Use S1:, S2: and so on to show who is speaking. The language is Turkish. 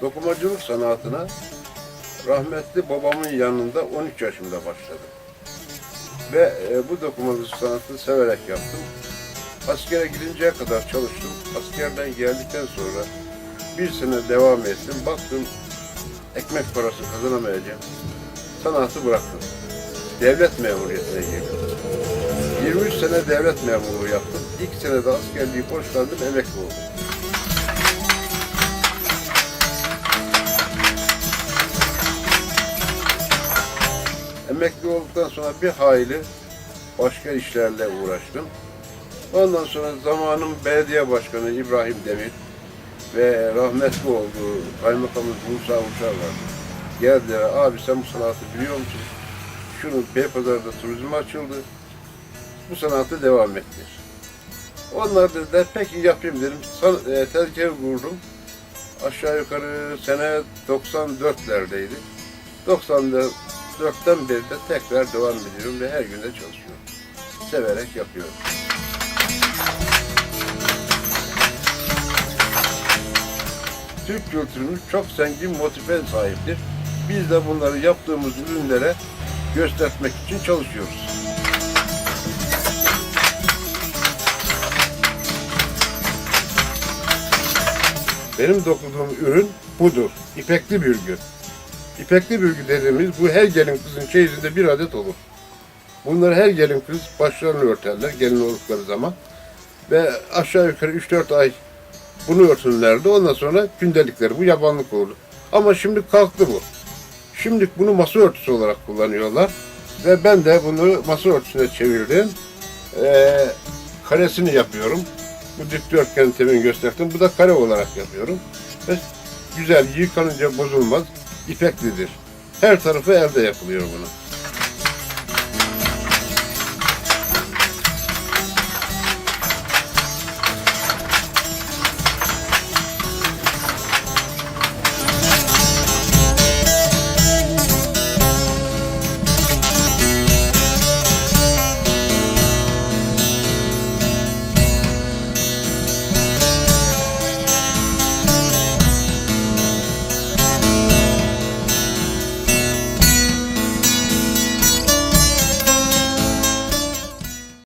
S1: dokumacılık sanatına rahmetli babamın yanında 13 yaşımda başladım. Ve e, bu dokumacılık sanatını severek yaptım. Askere gidinceye kadar çalıştım. Askerden geldikten sonra bir sene devam ettim. Baktım ekmek parası kazanamayacağım. Sanatı bıraktım. Devlet memuriyetine girdim. 23 sene devlet memurluğu yaptım. İlk senede askerliği boşlandım, emekli oldum. Emekli olduktan sonra bir hayli başka işlerle uğraştım. Ondan sonra zamanın belediye başkanı İbrahim Demir ve rahmetli olduğu kaymakamımız Musa Uçar var. Geldiler, abi sen bu sanatı biliyor musun? Şunu Beypazarı'da turizm açıldı. Bu sanatı devam ettir. Onlar dediler, peki yapayım dedim. San, e, tezgahı kurdum. Aşağı yukarı sene 94'lerdeydi. 94'ten beri de tekrar devam ediyorum ve her gün de çalışıyorum. Severek yapıyorum. Türk kültürümüz çok zengin motife sahiptir. Biz de bunları yaptığımız ürünlere göstermek için çalışıyoruz. Benim dokuduğum ürün budur. İpekli bürgü. İpekli bürgü dediğimiz bu her gelin kızın çeyizinde bir adet olur. Bunları her gelin kız başlarını örterler gelin oldukları zaman. Ve aşağı yukarı 3-4 ay bunu örtünlerdi. Ondan sonra gündelikleri bu yabanlık oldu. Ama şimdi kalktı bu. Şimdi bunu masa örtüsü olarak kullanıyorlar. Ve ben de bunu masa örtüsüne çevirdim. Ee, karesini yapıyorum. Bu dikdörtgen temin gösterdim. Bu da kare olarak yapıyorum. Ve güzel yıkanınca bozulmaz. İpeklidir. Her tarafı elde yapılıyor bunu.